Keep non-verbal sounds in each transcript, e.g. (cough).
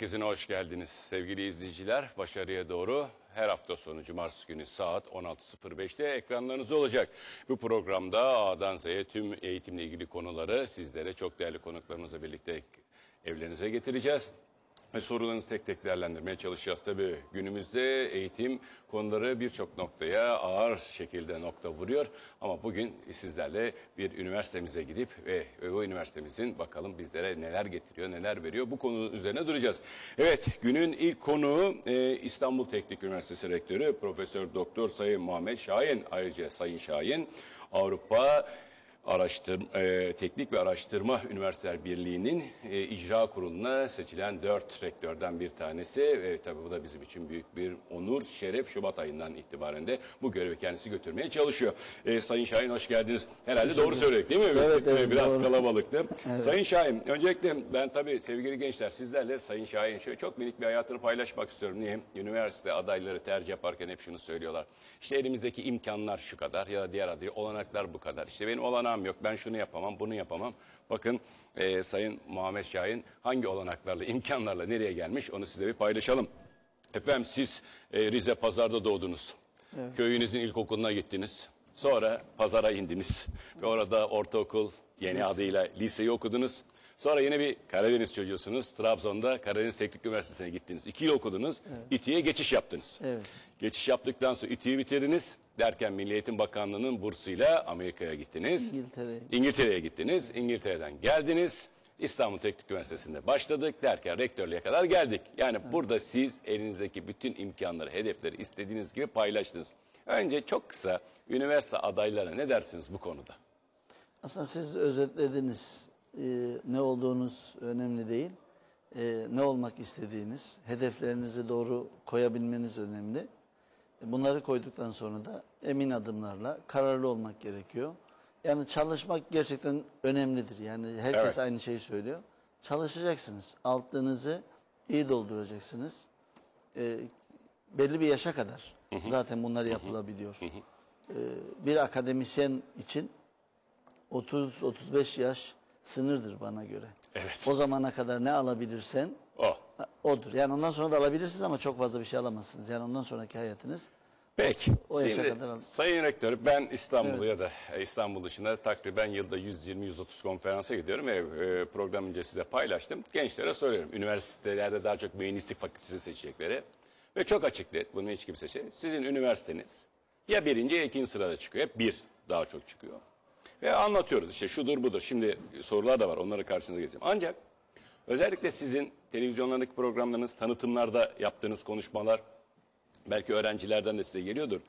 Herkese hoş geldiniz sevgili izleyiciler. Başarıya doğru her hafta sonu cumartesi günü saat 16.05'te ekranlarınızda olacak. Bu programda A'dan Z'ye tüm eğitimle ilgili konuları sizlere çok değerli konuklarımızla birlikte evlerinize getireceğiz. Sorularınızı tek tek değerlendirmeye çalışacağız. Tabii günümüzde eğitim konuları birçok noktaya ağır şekilde nokta vuruyor. Ama bugün sizlerle bir üniversitemize gidip ve o üniversitemizin bakalım bizlere neler getiriyor, neler veriyor bu konu üzerine duracağız. Evet günün ilk konuğu e, İstanbul Teknik Üniversitesi Rektörü Profesör Doktor Sayın Muhammed Şahin. Ayrıca Sayın Şahin Avrupa Araştırma, e, Teknik ve Araştırma Üniversiteler Birliği'nin e, icra kuruluna seçilen dört rektörden bir tanesi. E, tabii bu da bizim için büyük bir onur, şeref. Şubat ayından itibaren de bu görevi kendisi götürmeye çalışıyor. E, Sayın Şahin hoş geldiniz. Herhalde doğru söyledik değil mi? Evet, evet, Biraz doğru. kalabalıktı. Sayın Şahin, öncelikle ben tabii sevgili gençler sizlerle Sayın Şahin şöyle çok minik bir hayatını paylaşmak istiyorum. Niye? Üniversite adayları tercih yaparken hep şunu söylüyorlar. İşte elimizdeki imkanlar şu kadar ya da diğer adayı olanaklar bu kadar. İşte benim olanağım yok. Ben şunu yapamam, bunu yapamam. Bakın e, Sayın Muhammed Şahin hangi olanaklarla, imkanlarla nereye gelmiş onu size bir paylaşalım. Efendim siz e, Rize Pazar'da doğdunuz. Köyünüzün ilkokuluna gittiniz. Sonra pazara indiniz. Ve orada ortaokul yeni adıyla liseyi okudunuz. Sonra yine bir Karadeniz çocuğusunuz. Trabzon'da Karadeniz Teknik Üniversitesi'ne gittiniz. İki yıl okudunuz. İTÜ'ye geçiş yaptınız. Evet. Geçiş yaptıktan sonra İTÜ'yü bitirdiniz. Derken Milli Eğitim Bakanlığı'nın bursuyla Amerika'ya gittiniz. İngiltere'ye. İngiltere'ye gittiniz. İngiltere'den geldiniz. İstanbul Teknik Üniversitesi'nde başladık derken rektörlüğe kadar geldik. Yani burada siz elinizdeki bütün imkanları, hedefleri istediğiniz gibi paylaştınız. Önce çok kısa üniversite adaylarına ne dersiniz bu konuda? Aslında siz özetlediniz. Ee, ne olduğunuz önemli değil. Ee, ne olmak istediğiniz, hedeflerinizi doğru koyabilmeniz önemli. E, Bunları koyduktan sonra da emin adımlarla kararlı olmak gerekiyor. Yani çalışmak gerçekten önemlidir. Yani herkes Evet. aynı şeyi söylüyor. Çalışacaksınız. Altlığınızı iyi dolduracaksınız. Ee, belli bir yaşa kadar zaten bunlar yapılabiliyor. Ee, bir akademisyen için 30-35 yaş sınırdır bana göre. Evet. O zamana kadar ne alabilirsen O. odur. Yani ondan sonra da alabilirsiniz ama çok fazla bir şey alamazsınız. Yani ondan sonraki hayatınız Peki. O yaşa Şimdi, kadar al- Sayın Rektör ben İstanbul'u ya da e, İstanbul dışında takriben yılda 120-130 konferansa gidiyorum ve e, program önce size paylaştım. Gençlere soruyorum. Üniversitelerde daha çok mühendislik fakültesi seçecekleri ve çok açık net bunu hiç kimse şey. Sizin üniversiteniz ya birinci ya ikinci sırada çıkıyor. Hep bir daha çok çıkıyor. Ve anlatıyoruz işte şudur budur. Şimdi sorular da var onları karşınıza getireceğim. Ancak özellikle sizin televizyonlardaki programlarınız, tanıtımlarda yaptığınız konuşmalar belki öğrencilerden de size geliyordur.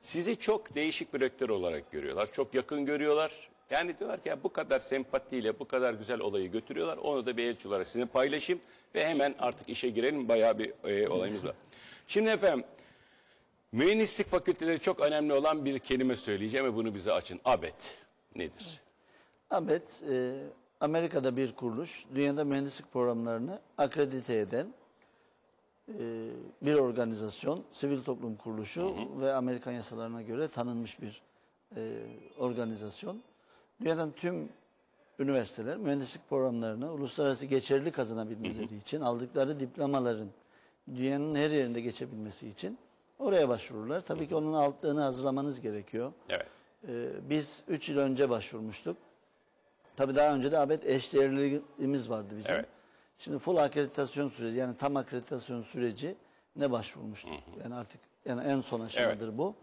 Sizi çok değişik bir rektör olarak görüyorlar. Çok yakın görüyorlar. Yani diyorlar ki ya bu kadar sempatiyle bu kadar güzel olayı götürüyorlar. Onu da bir elçi olarak sizinle paylaşayım ve hemen artık işe girelim. Bayağı bir e, olayımız var. Şimdi efendim mühendislik fakülteleri çok önemli olan bir kelime söyleyeceğim ve bunu bize açın. ABET nedir? ABET e, Amerika'da bir kuruluş. Dünyada mühendislik programlarını akredite eden e, bir organizasyon, sivil toplum kuruluşu ve Amerikan yasalarına göre tanınmış bir e, organizasyon. Dünyadan tüm üniversiteler mühendislik programlarını uluslararası geçerli kazanabilmeleri için aldıkları diplomaların dünyanın her yerinde geçebilmesi için oraya başvururlar. Tabii ki onun altlığını hazırlamanız gerekiyor. Evet. Ee, biz 3 yıl önce başvurmuştuk. Tabii daha önce de ABET eşdeğerliğimiz vardı bizim. Evet. Şimdi full akreditasyon süreci yani tam akreditasyon süreci ne başvurmuştuk. Yani artık yani en son aşamadır bu.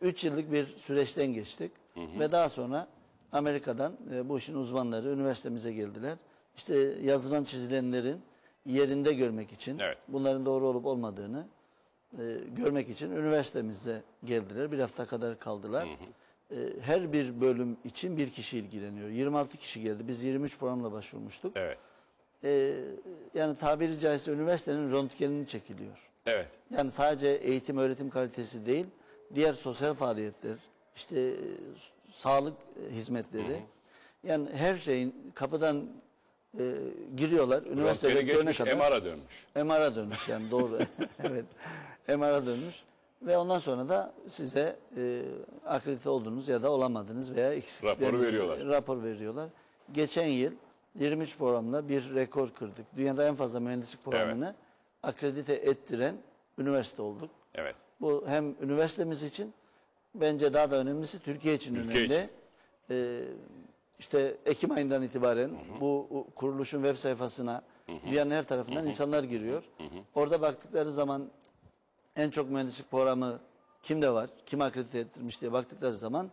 3 yıllık bir süreçten geçtik ve daha sonra Amerika'dan e, bu işin uzmanları üniversitemize geldiler. İşte yazılan çizilenlerin yerinde görmek için Evet. bunların doğru olup olmadığını e, görmek için üniversitemizde geldiler. Bir hafta kadar kaldılar. E, her bir bölüm için bir kişi ilgileniyor. 26 kişi geldi. Biz 23 programla başvurmuştuk. Evet. E, yani tabiri caizse üniversitenin röntgenini çekiliyor. Evet. Yani sadece eğitim öğretim kalitesi değil, diğer sosyal faaliyetler, işte e, sağlık e, hizmetleri. Yani her şeyin kapıdan e, giriyorlar. Üniversite Röntgeni rektörüne geçmiş, kadar. MR'a dönmüş. MR'a dönmüş yani doğru. (laughs) evet. MR'a dönmüş. Ve ondan sonra da size e, akredite oldunuz ya da olamadınız veya eksikleriniz Raporu veriyorlar. rapor veriyorlar. Geçen yıl 23 programla bir rekor kırdık. Dünyada en fazla mühendislik programını akredite ettiren üniversite olduk. Evet. Bu hem üniversitemiz için bence daha da önemlisi Türkiye için Ülke önemli. için. Ee, işte Ekim ayından itibaren bu u- kuruluşun web sayfasına dünyanın her tarafından insanlar giriyor. Orada baktıkları zaman en çok mühendislik programı kimde var, kim akredite ettirmiş diye baktıkları zaman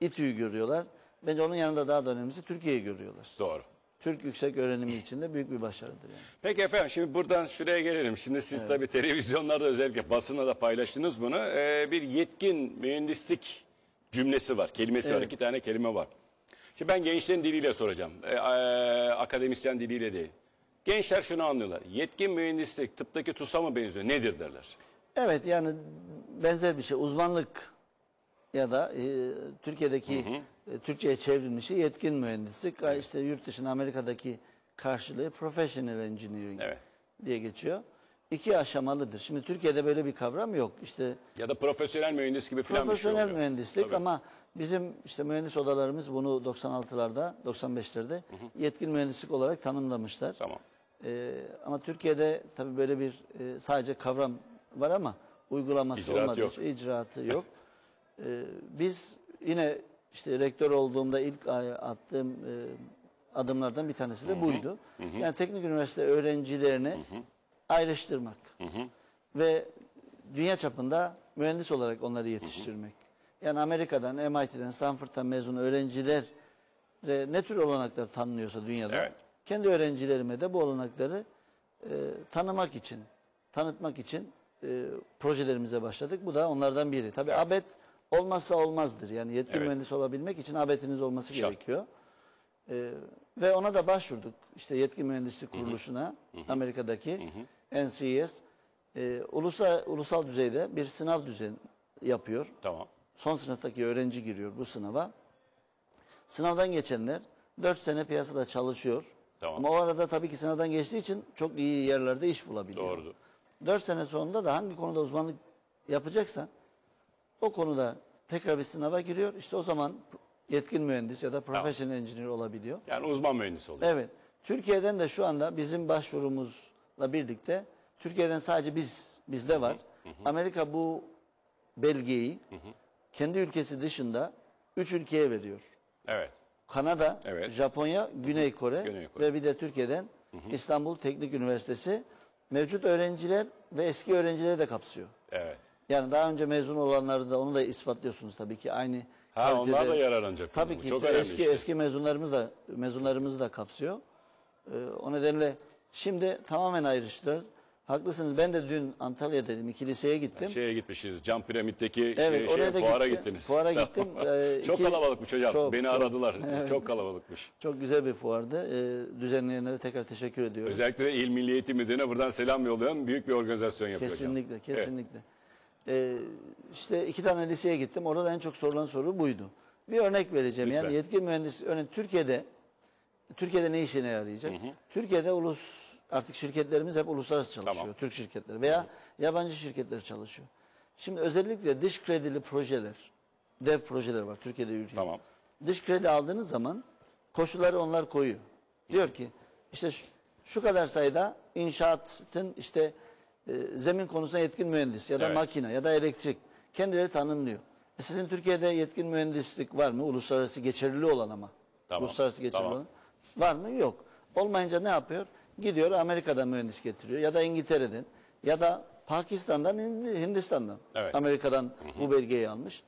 İTÜ'yü görüyorlar. Bence onun yanında daha da önemlisi Türkiye'yi görüyorlar. Doğru. Türk yüksek öğrenimi için de büyük bir başarıdır yani. Peki efendim şimdi buradan şuraya gelelim. Şimdi siz tabii televizyonlarda özellikle basına da paylaştınız bunu. Ee, bir yetkin mühendislik cümlesi var, kelimesi var. Evet. iki tane kelime var. Şimdi ben gençlerin diliyle soracağım. Ee, akademisyen diliyle değil. Gençler şunu anlıyorlar. Yetkin mühendislik tıptaki TUS'a mı benziyor? Nedir derler. Evet yani benzer bir şey uzmanlık ya da e, Türkiye'deki e, Türkçe'ye çevrilmişi yetkin mühendislik. Ha, işte yurt dışında Amerika'daki karşılığı professional engineering Evet. diye geçiyor. İki aşamalıdır. Şimdi Türkiye'de böyle bir kavram yok. İşte Ya da profesyonel mühendis gibi falan bir şey profesyonel oluyor. mühendislik Tabii. ama bizim işte mühendis odalarımız bunu 96'larda 95'lerde yetkin mühendislik olarak tanımlamışlar. Tamam. Ee, ama Türkiye'de tabii böyle bir e, sadece kavram var ama uygulaması İcraat olmadığı yok. için icraatı yok. (laughs) Ee, biz yine işte rektör olduğumda ilk attığım e, adımlardan bir tanesi de buydu. Yani teknik üniversite öğrencilerini ayrıştırmak ve dünya çapında mühendis olarak onları yetiştirmek. Yani Amerika'dan, MIT'den, Stanford'dan mezun öğrenciler ne tür olanaklar tanınıyorsa dünyada Evet. kendi öğrencilerime de bu olanakları e, tanımak için, tanıtmak için e, projelerimize başladık. Bu da onlardan biri. Tabii ABET olmazsa olmazdır. Yani yetkin Evet. mühendis olabilmek için ABET'iniz olması Şart. gerekiyor. E, ve ona da başvurduk. İşte yetkin mühendislik kuruluşuna Amerika'daki NCES e, ulusal, ulusal düzeyde bir sınav düzen yapıyor. Tamam. Son sınıftaki öğrenci giriyor bu sınava. Sınavdan geçenler 4 sene piyasada çalışıyor. Tamam. Ama o arada tabii ki sınavdan geçtiği için çok iyi yerlerde iş bulabiliyor. Doğrudur. 4 sene sonunda da hangi konuda uzmanlık yapacaksa o konuda tekrar bir sınava giriyor. İşte o zaman yetkin mühendis ya da professional engineer olabiliyor. Yani uzman mühendis oluyor. Evet. Türkiye'den de şu anda bizim başvurumuzla birlikte Türkiye'den sadece biz bizde var. Amerika bu belgeyi kendi ülkesi dışında 3 ülkeye veriyor. Evet. Kanada, Evet. Japonya, Güney Kore, Güney Kore. ve bir de Türkiye'den İstanbul Teknik Üniversitesi mevcut öğrenciler ve eski öğrencileri de kapsıyor. Evet. Yani daha önce mezun olanları da onu da ispatlıyorsunuz tabii ki aynı Ha kalitede- onlar da yararlanacak. Tabii ki Çok eski işte. eski mezunlarımız da mezunlarımızı da kapsıyor. Ee, o nedenle şimdi tamamen ayrıştılar. Haklısınız. Ben de dün Antalya'daydım. iki liseye gittim. Şeye gitmişsiniz. Cam Piramit'teki Evet, şey, şey, da fuara gittim. gittiniz. Fuara gittim. (laughs) Ee, çok iki- kalabalıkmış hocam. Çok, Beni çok. aradılar. Çok kalabalıkmış. Çok güzel bir fuardı. Ee, düzenleyenlere tekrar teşekkür ediyoruz. Özellikle İl Milli Eğitim Müdürü'ne buradan selam yolluyorum. Büyük bir organizasyon yapıyor hocam. Kesinlikle, kesinlikle. Ee, işte iki tane liseye gittim. Orada da en çok sorulan soru buydu. Bir örnek vereceğim. Lütfen. Yani yetkin mühendis, örneğin Türkiye'de Türkiye'de ne işine yarayacak? Türkiye'de ulus artık şirketlerimiz hep uluslararası çalışıyor. Tamam. Türk şirketleri veya yabancı şirketler çalışıyor. Şimdi özellikle dış kredili projeler, dev projeler var Türkiye'de yürütüyor. Tamam. Dış kredi aldığınız zaman koşulları onlar koyuyor. Diyor ki işte şu, şu kadar sayıda inşaatın işte e, zemin konusunda yetkin mühendis ya da Evet. makine ya da elektrik kendileri tanımlıyor. E sizin Türkiye'de yetkin mühendislik var mı? Uluslararası geçerli olan ama. Tamam, Uluslararası geçerli tamam. olan. Var mı? Yok. Olmayınca ne yapıyor? Gidiyor Amerika'dan mühendis getiriyor ya da İngiltere'den ya da Pakistan'dan, Hindi- Hindistan'dan. Evet. Amerika'dan bu belgeyi almış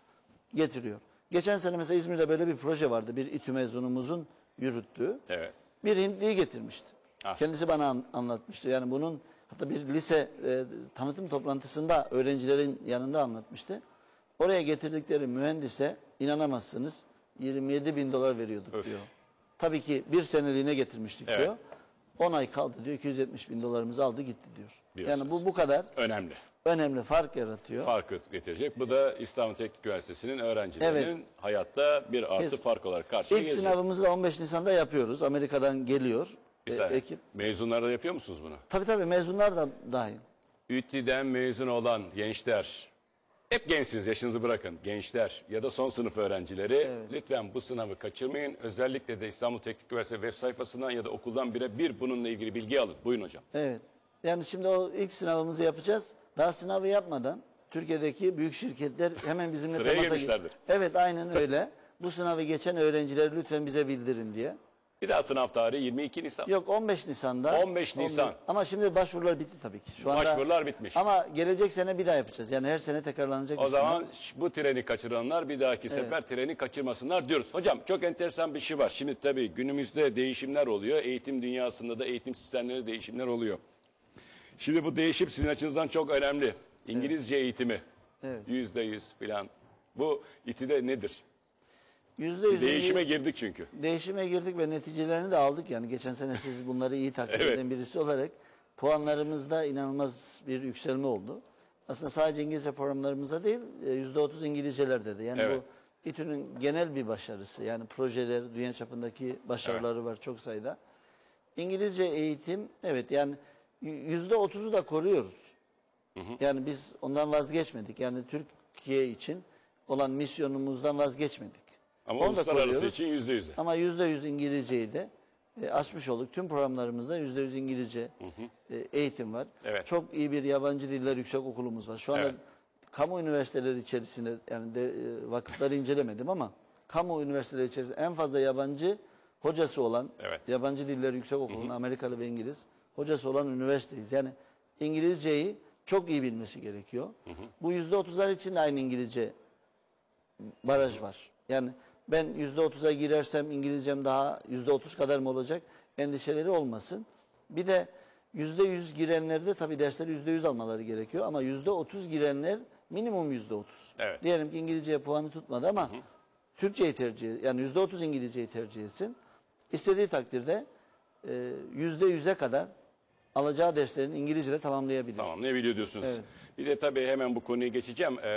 getiriyor. Geçen sene mesela İzmir'de böyle bir proje vardı. Bir İTÜ mezunumuzun yürüttüğü. Evet. Bir Hintliyi getirmişti. Ah. Kendisi bana an- anlatmıştı. Yani bunun hatta bir lise e, tanıtım toplantısında öğrencilerin yanında anlatmıştı. Oraya getirdikleri mühendise inanamazsınız 27 bin dolar veriyorduk diyor. Tabii ki bir seneliğine getirmiştik Evet. diyor. 10 ay kaldı diyor 270 bin dolarımızı aldı gitti diyor. Diyorsunuz. Yani bu bu kadar Önemli. önemli fark yaratıyor. Fark getirecek. Bu da İstanbul Teknik Üniversitesi'nin öğrencilerinin Evet. hayatta bir artı Kes- fark olarak karşıya İlk gelecek. sınavımızı da 15 Nisan'da yapıyoruz. Amerika'dan geliyor Bir e, ekip. Mezunlarda yapıyor musunuz bunu? Tabii tabii mezunlar da dahil. ÜTİ'den mezun olan gençler Hep gençsiniz yaşınızı bırakın. Gençler ya da son sınıf öğrencileri lütfen bu sınavı kaçırmayın. Özellikle de İstanbul Teknik Üniversitesi web sayfasından ya da okuldan birebir bununla ilgili bilgi alın. Buyurun hocam. Evet. Yani şimdi o ilk sınavımızı yapacağız. Daha sınavı yapmadan Türkiye'deki büyük şirketler hemen bizimle (laughs) Sıraya temasa girmişlerdir. Evet aynen öyle. Bu sınavı geçen öğrencileri lütfen bize bildirin diye. Bir daha sınav tarihi 22 Nisan. Yok 15 Nisan'da. 15 Nisan. Ama şimdi başvurular bitti tabii ki. Şu anda, Başvurular bitmiş. Ama gelecek sene bir daha yapacağız. Yani her sene tekrarlanacak O bir sınav. zaman bu treni kaçıranlar bir dahaki sefer treni kaçırmasınlar diyoruz. Hocam çok enteresan bir şey var. Şimdi tabii günümüzde değişimler oluyor. Eğitim dünyasında da eğitim sistemleri değişimler oluyor. Şimdi bu değişim sizin açınızdan çok önemli. İngilizce eğitimi. Evet. Yüzde yüz filan. Bu İTÜ'de nedir? Yüzde yüz Değişime girdik çünkü. değişime girdik ve neticelerini de aldık. Yani geçen sene siz bunları iyi takip (laughs) Evet. eden birisi olarak puanlarımızda inanılmaz bir yükselme oldu. Aslında sadece İngilizce programlarımıza değil e, yüzde otuz İngilizcelerde de. Yani Evet. bu İTÜ'nün genel bir başarısı. Yani projeler, dünya çapındaki başarıları var çok sayıda. İngilizce eğitim evet yani yüzde otuzu da koruyoruz. Yani biz ondan vazgeçmedik. Yani Türkiye için olan misyonumuzdan vazgeçmedik. Ama Onu da uluslararası koruyoruz. için yüzde yüze. Ama yüzde yüz İngilizceyi de e, açmış olduk. Tüm programlarımızda yüzde yüz İngilizce e, eğitim var. Evet. Çok iyi bir yabancı diller yüksek okulumuz var. Şu anda Evet. kamu üniversiteleri içerisinde yani de, e, vakıfları incelemedim ama kamu üniversiteleri içerisinde en fazla yabancı hocası olan Evet. yabancı diller yüksek okulunun Amerikalı ve İngiliz hocası olan üniversiteyiz. Yani İngilizceyi çok iyi bilmesi gerekiyor. Bu yüzde otuzlar için de aynı İngilizce baraj var. Yani ben yüzde otuza girersem İngilizcem daha yüzde otuz kadar mı olacak endişeleri olmasın. Bir de yüzde yüz girenlerde tabii dersleri yüzde yüz almaları gerekiyor ama yüzde otuz girenler minimum yüzde otuz. Evet. Diyelim ki İngilizceye puanı tutmadı ama Türkçeyi tercih yani yüzde otuz İngilizceyi tercih etsin. İstediği takdirde e, yüzde yüze kadar alacağı derslerini İngilizce'de tamamlayabilir. Tamam ne biliyor diyorsunuz. Evet. Bir de tabii hemen bu konuyu geçeceğim. Ee,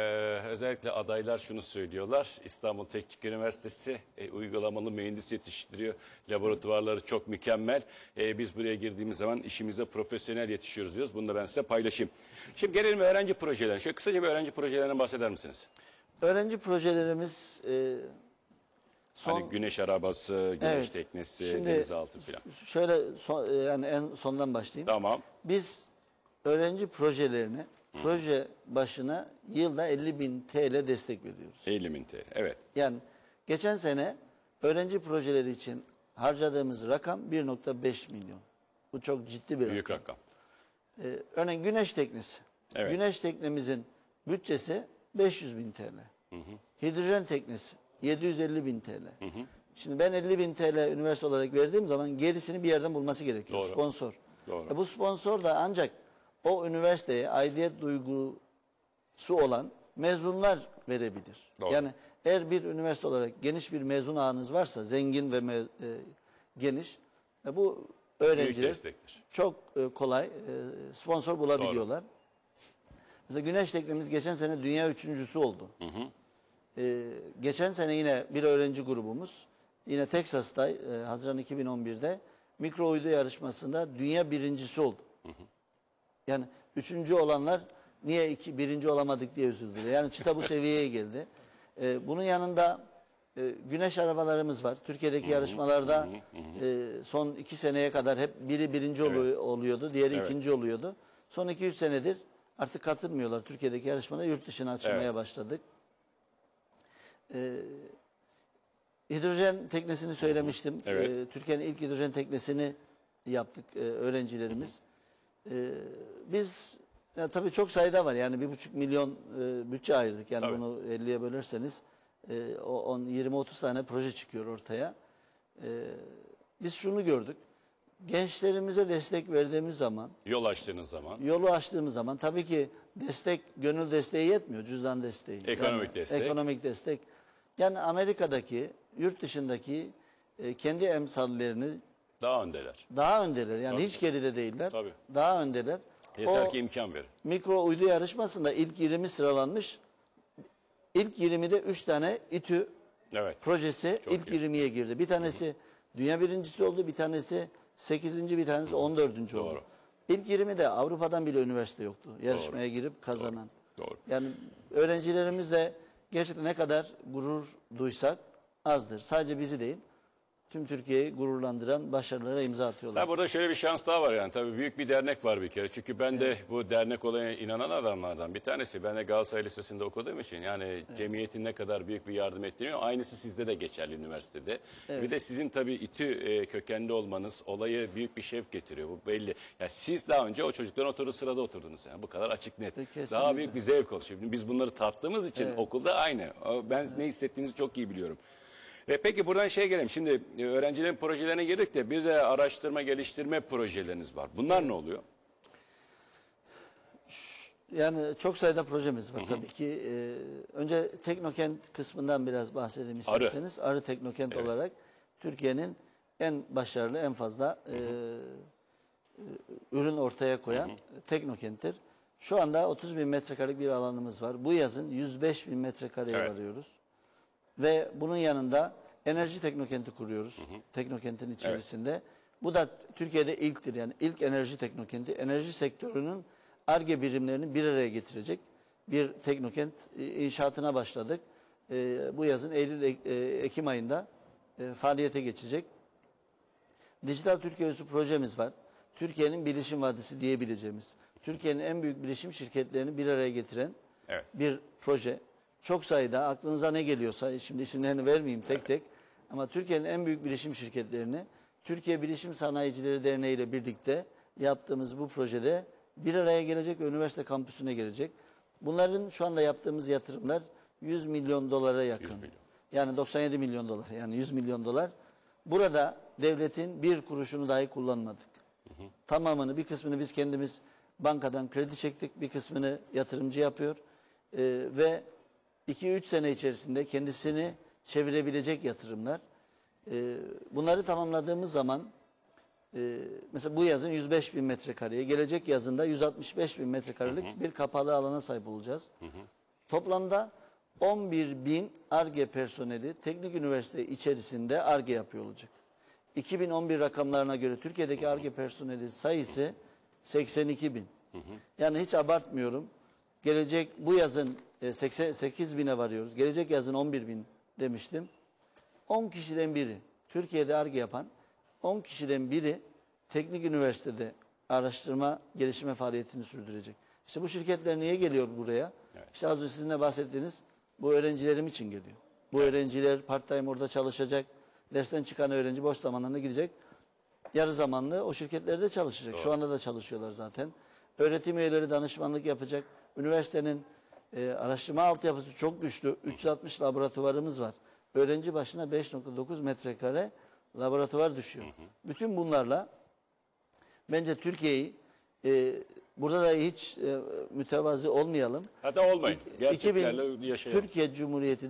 özellikle adaylar şunu söylüyorlar. İstanbul Teknik Üniversitesi e, uygulamalı mühendis yetiştiriyor. Laboratuvarları çok mükemmel. E, biz buraya girdiğimiz zaman işimize profesyonel yetişiyoruz diyoruz. Bunu da ben size paylaşayım. Şimdi gelelim öğrenci projelerine. Şöyle kısaca bir öğrenci projelerinden bahseder misiniz? Öğrenci projelerimiz e, son Hani güneş arabası, güneş Evet. teknesi, Şimdi- denizaltı falan. şöyle son- e, yani en sondan başlayayım. Tamam. Biz öğrenci projelerini proje başına yılda 50 bin TL destek veriyoruz. 50 bin TL. Evet. Yani geçen sene öğrenci projeleri için harcadığımız rakam 1.5 milyon. Bu çok ciddi bir Büyük rakam. rakam. Ee, örneğin güneş teknesi. Evet. Güneş teknemizin bütçesi 500 bin TL. Hidrojen teknesi 750 bin TL. Şimdi ben 50 bin TL üniversite olarak verdiğim zaman gerisini bir yerden bulması gerekiyor. Doğru. Sponsor. Doğru. E bu sponsor da ancak o üniversiteye aidiyet duygusu olan mezunlar verebilir. Doğru. Yani eğer bir üniversite olarak geniş bir mezun ağınız varsa, zengin ve me- e, geniş, e, bu öğrenciler çok e, kolay e, sponsor bulabiliyorlar. Mesela Güneş Teknemiz geçen sene dünya üçüncüsü oldu. E, geçen sene yine bir öğrenci grubumuz yine Teksas'ta e, Haziran 2011'de mikro uydu yarışmasında dünya birincisi oldu. Yani üçüncü olanlar niye iki, birinci olamadık diye üzüldüler. Yani çıta bu (laughs) seviyeye geldi. E, bunun yanında e, güneş arabalarımız var. Türkiye'deki yarışmalarda e, son iki seneye kadar hep biri birinci olu- oluyordu, diğeri Evet. ikinci oluyordu. Son iki üç senedir artık katılmıyorlar Türkiye'deki yarışmalara. Yurt dışına açılmaya Evet. başladık. E, hidrojen teknesini söylemiştim. Evet. E, Türkiye'nin ilk hidrojen teknesini yaptık e, öğrencilerimiz. E, biz ya tabii çok sayıda var yani bir buçuk milyon e, bütçe ayırdık yani Tabii. bunu 50'ye bölerseniz e, o 10 20 30 tane proje çıkıyor ortaya. E, biz şunu gördük. Gençlerimize destek verdiğimiz zaman, Yol açtığınız zaman yolu açtığımız zaman tabii ki destek gönül desteği yetmiyor, cüzdan desteği. Ekonomik destek. Ekonomik destek. Yani Amerika'daki, yurt dışındaki e, kendi emsallerini daha öndeler. daha öndeler. Yani Tabii. hiç geride değiller. Tabii. Daha öndeler. Yeter o ki imkan verin. mikro uydu yarışmasında ilk 20 sıralanmış. İlk 20'de 3 tane İTÜ Evet. projesi Çok ilk iyi. 20'ye girdi. Bir tanesi dünya birincisi oldu, bir tanesi 8. bir tanesi 14. oldu. Doğru. İlk 20'de Avrupa'dan bile üniversite yoktu yarışmaya girip kazanan. Doğru. Yani öğrencilerimizle gerçekten ne kadar gurur duysak azdır. Sadece bizi değil, tüm Türkiye'yi gururlandıran başarılara imza atıyorlar. Tabii burada şöyle bir şans daha var yani. Tabii büyük bir dernek var bir kere. Çünkü ben de bu dernek olayına inanan adamlardan bir tanesi. Ben de Galatasaray Lisesi'nde okuduğum için yani cemiyetin ne kadar büyük bir yardım ettiğini aynısı sizde de geçerli üniversitede. Bir de sizin tabii İTÜ e, kökenli olmanız olayı büyük bir şevk getiriyor. Bu belli. Ya siz daha önce o çocukların oturduğu sırada oturdunuz. Yani bu kadar açık net. kesinlikle. Daha büyük bir zevk oldu. Şimdi biz bunları tattığımız için okulda aynı. Ben ne hissettiğinizi çok iyi biliyorum. E peki buradan şey gelelim. Şimdi e, öğrencilerin projelerine girdik de bir de araştırma geliştirme projeleriniz var. Bunlar ne oluyor? Yani çok sayıda projemiz var tabii ki. Ee, önce Teknokent kısmından biraz bahsedeyim Arı. isterseniz. Arı, Teknokent olarak Türkiye'nin en başarılı, en fazla e, e, ürün ortaya koyan Teknokent'tir. Şu anda 30 bin metrekarelik bir alanımız var. Bu yazın 105 bin metrekareye Evet. varıyoruz. Ve bunun yanında enerji teknokenti kuruyoruz. Teknokentin içerisinde. Bu da Türkiye'de ilktir. Yani ilk enerji teknokenti. Enerji sektörünün ARGE birimlerini bir araya getirecek bir teknokent e, inşaatına başladık. E, bu yazın Eylül e, Ekim ayında e, faaliyete geçecek. Dijital Türkiye Üssü projemiz var. Türkiye'nin bilişim vadisi diyebileceğimiz. Türkiye'nin en büyük bilişim şirketlerini bir araya getiren Evet. bir proje. Çok sayıda aklınıza ne geliyorsa şimdi isimlerini vermeyeyim tek tek ama Türkiye'nin en büyük bilişim şirketlerini Türkiye Bilişim Sanayicileri Derneği ile birlikte yaptığımız bu projede bir araya gelecek ve üniversite kampüsüne gelecek. Bunların şu anda yaptığımız yatırımlar 100 milyon dolara yakın. 100 milyon. Yani 97 milyon dolar yani 100 milyon dolar. Burada devletin bir kuruşunu dahi kullanmadık. Tamamını bir kısmını biz kendimiz bankadan kredi çektik. Bir kısmını yatırımcı yapıyor. Ee, ve 2-3 sene içerisinde kendisini çevirebilecek yatırımlar. Ee, bunları tamamladığımız zaman e, mesela bu yazın 105 bin metrekareye, gelecek yazında 165 bin metrekarelik bir kapalı alana sahip olacağız. Toplamda 11 bin ARGE personeli teknik üniversite içerisinde ARGE yapıyor olacak. 2011 rakamlarına göre Türkiye'deki ARGE personeli sayısı 82 bin. Yani hiç abartmıyorum. Gelecek bu yazın 88 bine varıyoruz. Gelecek yazın 11 bin demiştim. 10 kişiden biri Türkiye'de ARGE yapan 10 kişiden biri teknik üniversitede araştırma gelişme faaliyetini sürdürecek. İşte bu şirketler niye geliyor buraya? İşte az önce sizin de bahsettiğiniz bu öğrencilerim için geliyor. Bu öğrenciler part time orada çalışacak. Dersten çıkan öğrenci boş zamanlarında gidecek. Yarı zamanlı o şirketlerde çalışacak. Şu anda da çalışıyorlar zaten. Öğretim üyeleri danışmanlık yapacak. Üniversitenin e, araştırma altyapısı çok güçlü. 360 laboratuvarımız var. Öğrenci başına 5.9 metrekare laboratuvar düşüyor. Bütün bunlarla bence Türkiye'yi e, burada da hiç e, mütevazi olmayalım. Hatta olmayın. 2000 Gerçeklerle yaşayalım. Türkiye Cumhuriyeti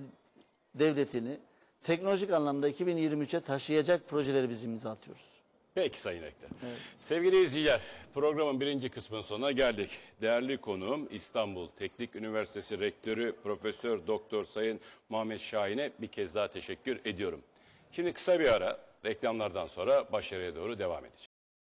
Devleti'ni teknolojik anlamda 2023'e taşıyacak projeleri biz imza atıyoruz. Peki Sayın Ekler. Sevgili izleyiciler, programın birinci kısmının sonuna geldik. Değerli konuğum İstanbul Teknik Üniversitesi Rektörü Profesör Doktor Sayın Muhammed Şahin'e bir kez daha teşekkür ediyorum. Şimdi kısa bir ara, reklamlardan sonra başarıya doğru devam edeceğiz.